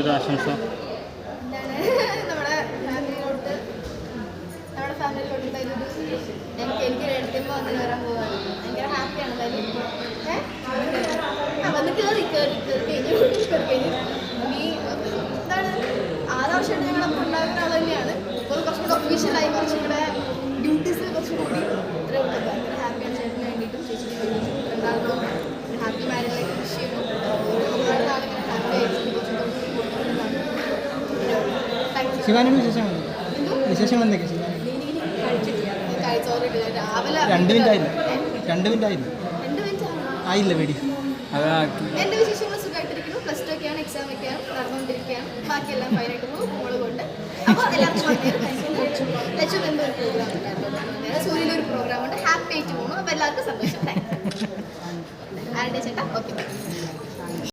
ഒരു ആശംസ. ആറ് ഉണ്ടാകുന്ന ആൾ തന്നെയാണ്. ഇപ്പോൾ കുറച്ചുകൂടെ ഒഫീഷ്യലായി കുറച്ചുകൂടെ ഡ്യൂട്ടീസിൽ ഡ്യൂട്ടീസ് ശിവാനിയുടെ വിശേഷം വിശേഷങ്ങൾ? എന്തൊക്കെയാ ശിവാനി? രണ്ട് മിനിറ്റ് ആയില്ല? രണ്ട് മിനിറ്റ് ആയില്ല? ആയില്ല പേടി? എന്റെ വിശേഷങ്ങൾ സുഖമായിട്ടിരിക്കുന്നു പ്ലസ് ടു ഒക്കെയാണ് എക്സാം ഒക്കെയാണ് നടന്നുകൊണ്ടിരിക്കുകയാണ് ബാക്കിയെല്ലാം ഫൈനായിട്ട് പോകും മോൾ കൊണ്ട് അപ്പോൾ എല്ലാവർക്കും ഒരു പ്രോഗ്രാം ഉണ്ടായിരുന്നു സൂര്യയിൽ ഒരു പ്രോഗ്രാം ഉണ്ട് ഹാപ്പി ആയിട്ട് പോകുന്നു അപ്പോൾ എല്ലാവർക്കും സന്തോഷം ആരുടെ ചേട്ടാ? ഓക്കെ